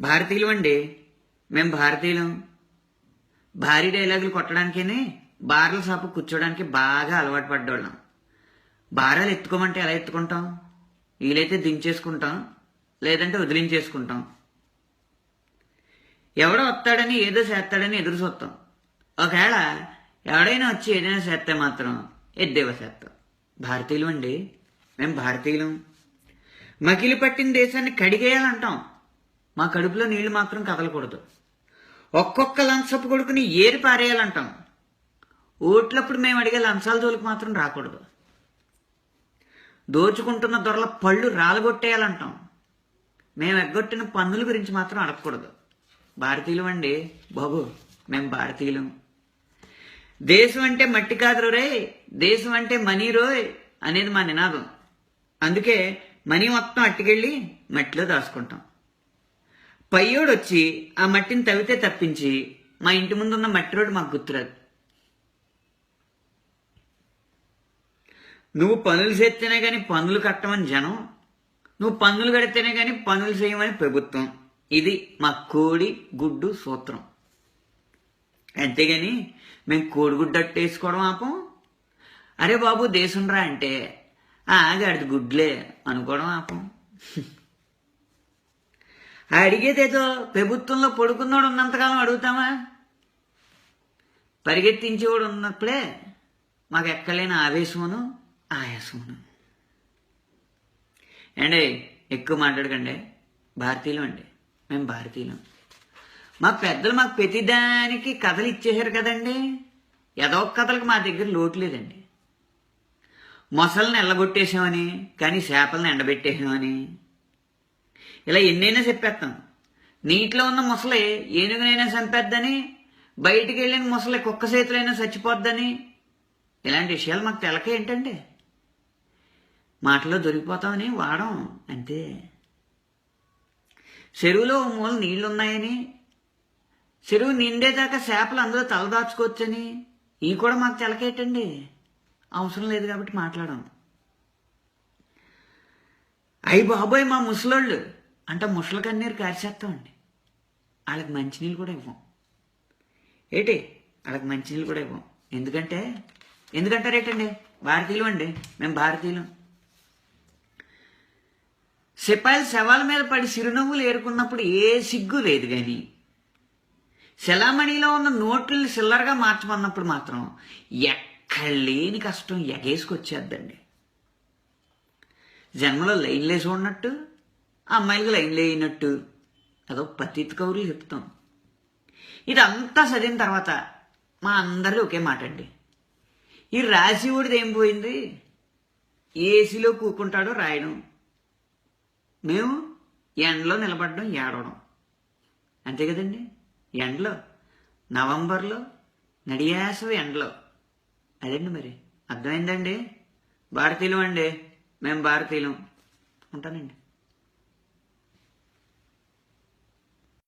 భారతీయులు అండి మేము భారతీయులం. భారీ డైలాగులు కొట్టడానికేనే బార్ల షాపు కూర్చోడానికి బాగా అలవాటు పడ్డోళ్ళం. భారాలు ఎత్తుకోమంటే ఎలా ఎత్తుకుంటాం? వీలైతే దించేసుకుంటాం లేదంటే వదిలించేసుకుంటాం. ఎవడో వస్తాడని ఏదో చేస్తాడని ఎదురు చూస్తాం. ఒకవేళ ఎవడైనా వచ్చి ఏదైనా చేస్తే మాత్రం ఎద్దేవ చేస్తాం. భారతీయులు అండి మేము భారతీయులం. మకిలి పట్టిన దేశాన్ని కడిగేయాలంటాం. మా కడుపులో నీళ్ళు మాత్రం కదలకూడదు. ఒక్కొక్క లంచపు కొడుకుని ఏరి పారేయాలంటాం. ఓట్లప్పుడు మేము అడిగే లంచాల జోలికి మాత్రం రాకూడదు. దోచుకుంటున్న దొరల పళ్ళు రాలగొట్టేయాలంటాం. మేము ఎగ్గొట్టిన పన్నుల గురించి మాత్రం అడగకూడదు. భారతీయులం అండి బాబు మేము భారతీయులం. దేశం అంటే మట్టి కాదు రే దేశం అంటే మనీ రోయ్ అనేది మా నినాదం. అందుకే మనీ మొత్తం అట్టుకెళ్ళి మట్టిలో దాచుకుంటాం. పయ్యోడు వచ్చి ఆ మట్టిని తవ్వితే తప్పించి మా ఇంటి ముందున్న మట్టి రోడ్డు మాకు గుర్తురాదు. నువ్వు పనులు చేస్తేనే కానీ పనులు కట్టమని జనం నువ్వు పనులు కడితేనే కానీ పనులు చేయమని ప్రభుత్వం. ఇది మా కోడి గుడ్డు సూత్రం. అంతేగాని మేము కోడిగుడ్డు అట్టు వేసుకోవడం ఆపం. అరే బాబు దేశంరా అంటే ఆ గుడ్లే అనుకోవడం ఆపం. అడిగేదేదో ప్రభుత్వంలో పడుకున్నోడు ఉన్నంతకాలం అడుగుతామా? పరిగెత్తించేవాడు ఉన్నప్పుడే మాకు ఎక్కలేని ఆవేశమును ఆయాసమును. అండి ఎక్కువ మాట్లాడకండి. భారతీయులం అండి. మేము భారతీయులం. మా పెద్దలు మాకు ప్రతిదానికి కథలు ఇచ్చేశారు కదండి. ఏదో ఒక కథలకు మా దగ్గర లోటు లేదండి. మొసలను ఎల్లగొట్టేసామని కానీ చేపలను ఎండబెట్టేసామని ఇలా ఎన్నైనా చెప్పేస్తాం. నీటిలో ఉన్న ముసలి ఏనుగునైనా చంపేద్దని బయటికి వెళ్ళిన ముసలి కుక్క చేతులైనా చచ్చిపోద్దని. ఇలాంటి విషయాలు మాకు తెలక ఏంటండి? మాటలో దొరికిపోతామని వాడం అంతే. చెరువులో మూల నీళ్ళున్నాయని చెరువు నిండేదాకా చేపలు అందులో తలదాచుకోవచ్చని ఇవి కూడా మాకు తెలకేటండి అవసరం లేదు కాబట్టి మాట్లాడాం అయ్యి బాబోయ్ మా ముసలోళ్ళు. అంటే ముసలి కన్నీరు కారిచేస్తామండి. వాళ్ళకి మంచినీళ్ళు కూడా ఇవ్వం. ఏటి? వాళ్ళకి మంచినీళ్ళు కూడా ఇవ్వం. ఎందుకంటే? ఎందుకంటారేటండి భారతీయులు అండి. మేము భారతీయులు. సిపాయిలు శవాల మీద పడి చిరునవ్వులు ఏరుకున్నప్పుడు ఏ సిగ్గు లేదు కానీ శలామణిలో ఉన్న నోట్లని సిల్లరగా మార్చమన్నప్పుడు మాత్రం ఎక్కడ లేని కష్టం ఎగేసుకొచ్చేద్దండి. జన్మలో లైన్లేసి ఉన్నట్టు అమ్మాయిలకు లైన్ లేనట్టు. అదో పతిత్ కౌరులు చెప్తాం. ఇదంతా చదివిన తర్వాత మా అందరిలో ఒకే మాట అండి ఈ రాసి ఊడిది ఏం పోయింది? ఏసీలో కూకుంటాడో రాయడం. మేము ఎండలో నిలబడడం ఏడవడం. అంతే కదండి? ఎండలో. నవంబర్లో నడియాసవి ఎండలో. అదండి మరి? అర్థమైందండి? భారతీయులం అండి. మేము భారతీయులం. ఉంటానండి.